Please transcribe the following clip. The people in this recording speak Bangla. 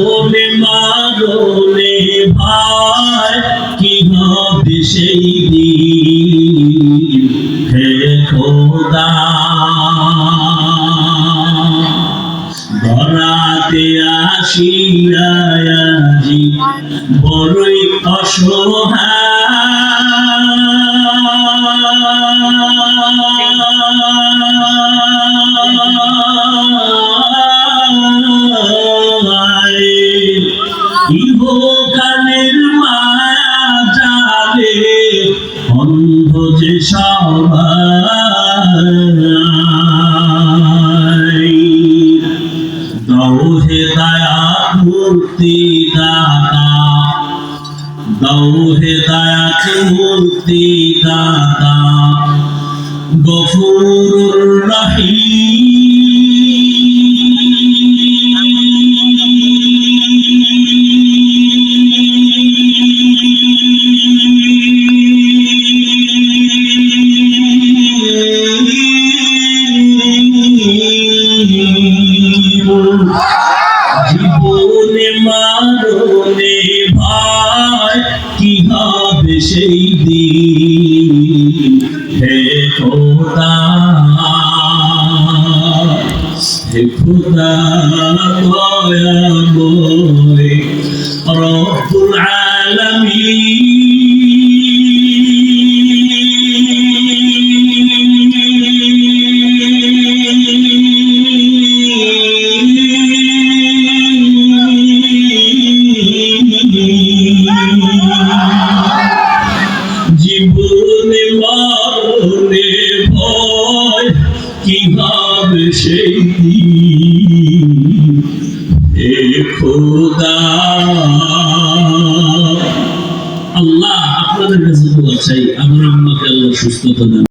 ওরে মারলে ভাই কি হবে সেই দিন? হে খোদা। ধরাতে আসিয়াজি বড়ই অসহায়। ইহকালের মায়া জালে অন্ধ যে সবাই। দাও হে দয়া মূর্তি দাতা দাও হে দয়া মূর্তি দাতা গফুর রহিম জীবনে। মারনে ভাই কি হবে সেই দিন? হে খোদা হে খোদা দয়াময় রব্বুল আলামিন সেই খোদা। আল্লাহ আপনাদের কাছে দোয়া চাই আমার আম্মাকে আল্লাহ সুস্থতা দেন